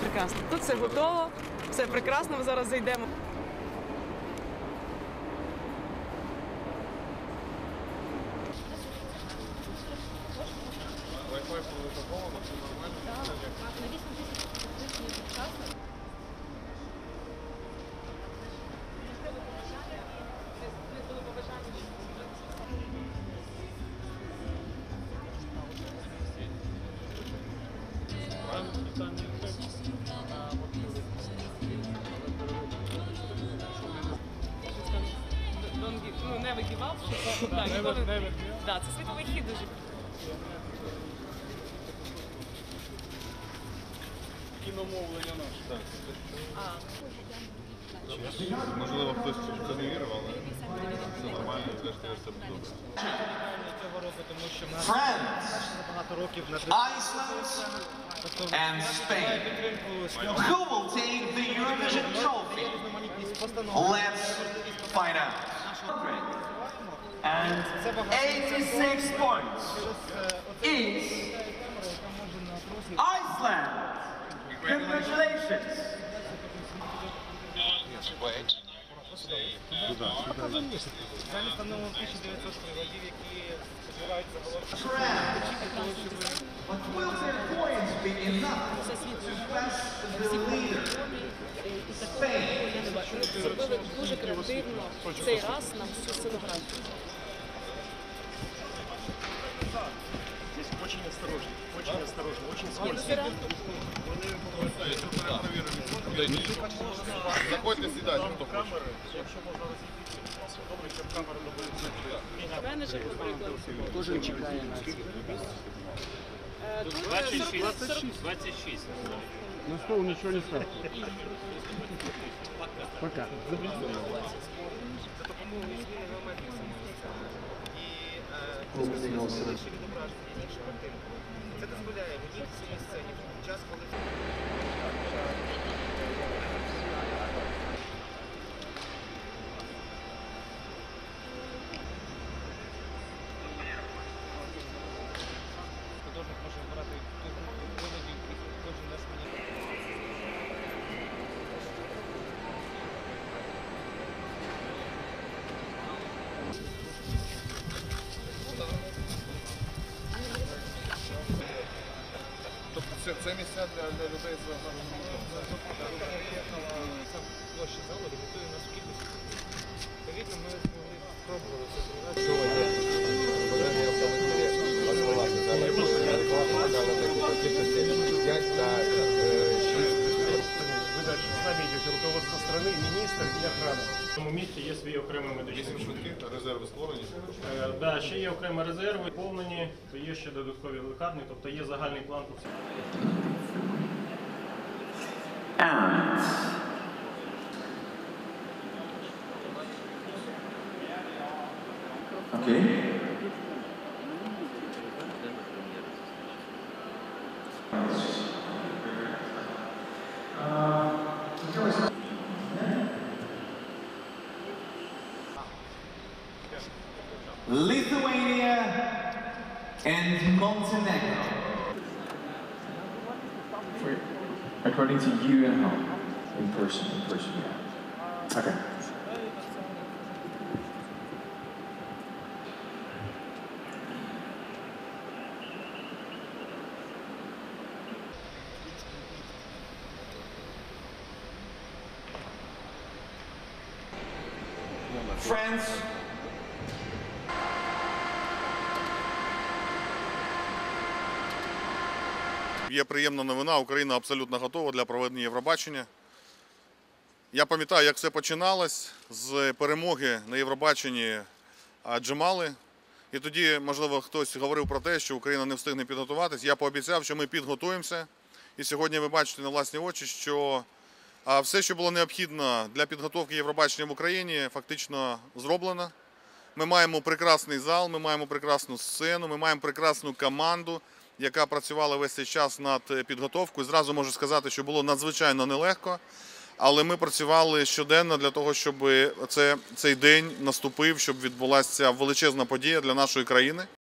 Прекрасно. Тут все готово, все прекрасно. Ми зараз зайдемо. Ну, не вигівав, що так, ніколи. Да, це світовий хід дуже. Кіномовлення наше. Можливо, хтось це не вірив, але все нормально, зрештою все буде добре. Цього року, тому що нас багато років на Iceland, and Spain. Who will take the Eurovision trophy? Let's find out. And 86 points is Iceland. Congratulations. Взагалі встановлено 1900 приладів, які збираються голови. France. But will their points be enough to pass the leader? Spain. Дуже креативно цей раз на всю сценографію. очень осторожно, очень осторожно, очень Ні, скользко. ну, це реально. Заходьте, сідайте, хто хоче. Камери, якщо можна розійти, добре, щоб камера добре. Менеджер, наприклад. Дуже чекає на Е, Тут 26. 26. На стол ничего не ставь. Пока. І е, більше відображення, інші картинку. Це дозволяє мені в цій сцені Тобто це, місця для, для людей з Сам площа залу ремонтує нас в кількості. Відповідно, ми змогли свій окремий медичний. Вісім швидких, резерви створені. Е, Да, ще є окремі резерви, повнені, то є ще додаткові лікарні, тобто є загальний план по всьому. Okay. Lithuania and Montenegro. Wait, according to you and how? In person, in person, yeah. Okay. France. Є приємна новина, Україна абсолютно готова для проведення Євробачення. Я пам'ятаю, як все починалось з перемоги на Євробаченні Джамали. І тоді, можливо, хтось говорив про те, що Україна не встигне підготуватись. Я пообіцяв, що ми підготуємося. І сьогодні ви бачите на власні очі, що все, що було необхідно для підготовки Євробачення в Україні, фактично зроблено. Ми маємо прекрасний зал, ми маємо прекрасну сцену, ми маємо прекрасну команду, яка працювала весь цей час над е, підготовкою. Зразу можу сказати, що було надзвичайно нелегко. Але ми працювали щоденно для того, щоб це, цей день наступив, щоб відбулася величезна подія для нашої країни.